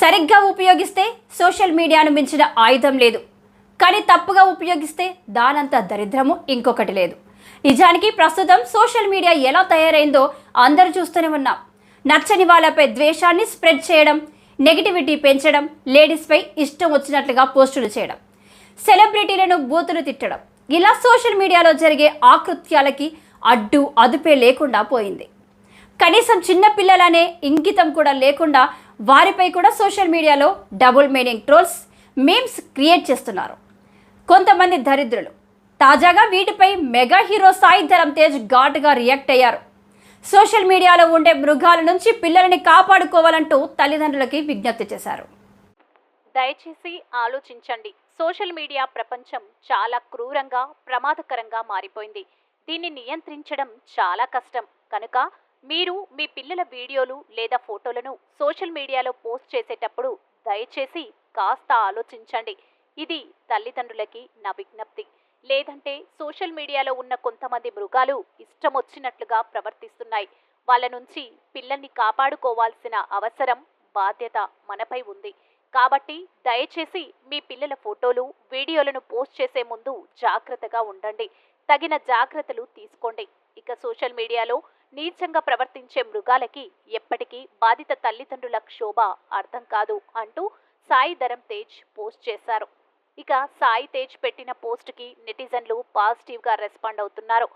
సరిగ్గా ఉపయోగిస్తే సోషల్ మీడియాను మించిన ఆయుధం లేదు. కానీ తప్పుగా ఉపయోగిస్తే దానంత దరిద్రము ఇంకొకటి లేదు. నిజానికి ప్రస్తుతం సోషల్ మీడియా ఎలా తయారైందో అందరూ చూస్తూనే ఉన్నాం. నచ్చని వాళ్ళపై ద్వేషాన్ని స్ప్రెడ్ చేయడం నెగిటివిటీ పెంచడం లేడీస్పై ఇష్టం వచ్చినట్లుగా పోస్టులు చేయడం సెలబ్రిటీలను బూతులు తిట్టడం ఇలా సోషల్ మీడియాలో జరిగే ఆకృత్యాలకి అడ్డు అదుపే లేకుండా పోయింది. కనీసం చిన్నపిల్లలనే ఇంగితం కూడా లేకుండా వారిపై కూడా సోషల్ మీడియాలో double meaning trolls memes create చేస్తున్నారు. కొంతమంది దరిద్రులు తాజాగా వీటిపై మెగా హీరో సాయి ధరమ్ తేజ్ ఘాటుగా రియాక్ట్ అయ్యారు. సోషల్ మీడియాలో ఉండే మృగాల నుంచి పిల్లల్ని కాపాడుకోవాలంటూ తల్లిదండ్రులకి విజ్ఞప్తి చేశారు. దయచేసి ఆలోచించండి. సోషల్ మీడియా ప్రపంచం చాలా క్రూరంగా ప్రమాదకరంగా మారిపోయింది. దీన్ని నియంత్రించడం చాలా కష్టం. కనుక మీరు మీ పిల్లల వీడియోలు లేదా ఫోటోలను సోషల్ మీడియాలో పోస్ట్ చేసేటప్పుడు దయచేసి కాస్త ఆలోచించండి. ఇది తల్లిదండ్రులకి నా విజ్ఞప్తి. లేదంటే సోషల్ మీడియాలో ఉన్న కొంతమంది మృగాలు ఇష్టం వచ్చినట్లుగా ప్రవర్తిస్తున్నాయి. వాళ్ళ నుంచి పిల్లల్ని కాపాడుకోవాల్సిన అవసరం బాధ్యత మనపై ఉంది. కాబట్టి దయచేసి మీ పిల్లల ఫోటోలు వీడియోలను పోస్ట్ చేసే ముందు జాగ్రత్తగా ఉండండి. తగిన జాగ్రత్తలు తీసుకోండి. ఇక సోషల్ మీడియాలో నీచంగా ప్రవర్తించే మృగాలకి ఎప్పటికీ బాధిత తల్లిదండ్రుల క్షోభ అర్థం కాదు అంటూ సాయి ధరం తేజ్ పోస్ట్ చేశారు. ఇక సాయి తేజ్ పెట్టిన పోస్ట్కి నెటిజన్లు పాజిటివ్గా రెస్పాండ్ అవుతున్నారు.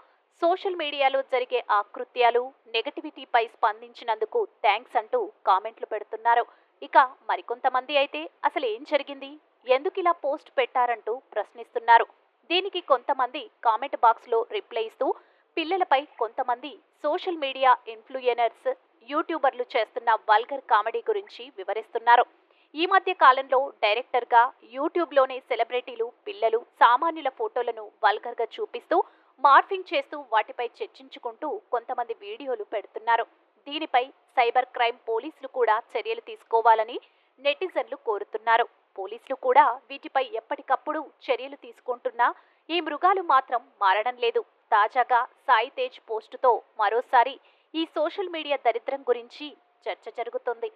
సోషల్ మీడియాలో జరిగే ఆకృత్యాలు నెగటివిటీపై స్పందించినందుకు థ్యాంక్స్ అంటూ కామెంట్లు పెడుతున్నారు. ఇక మరికొంతమంది అయితే అసలు ఏం జరిగింది? ఎందుకు ఇలా పోస్ట్ పెట్టారంటూ ప్రశ్నిస్తున్నారు. దీనికి కొంతమంది కామెంట్ బాక్స్లో రిప్లై ఇస్తూ పిల్లలపై కొంతమంది సోషల్ మీడియా ఇన్ఫ్లుయెనర్స్ యూట్యూబర్లు చేస్తున్న వల్గర్ కామెడీ గురించి వివరిస్తున్నారు. ఈ మధ్య కాలంలో డైరెక్టర్గా యూట్యూబ్లోనే సెలబ్రిటీలు పిల్లలు సామాన్యుల ఫోటోలను వల్గర్గా చూపిస్తూ మార్ఫింగ్ చేస్తూ వాటిపై చర్చించుకుంటూ కొంతమంది వీడియోలు పెడుతున్నారు. దీనిపై సైబర్ క్రైమ్ పోలీసులు కూడా చర్యలు తీసుకోవాలని నెటిజన్లు కోరుతున్నారు. పోలీసులు కూడా వీటిపై ఎప్పటికప్పుడు చర్యలు తీసుకుంటున్నా ఈ మృగాలు మాత్రం మారడం లేదు. తాజాగా సాయి తేజ్ పోస్టుతో మరోసారి ఈ సోషల్ మీడియా దరిద్రం గురించి చర్చ జరుగుతుంది.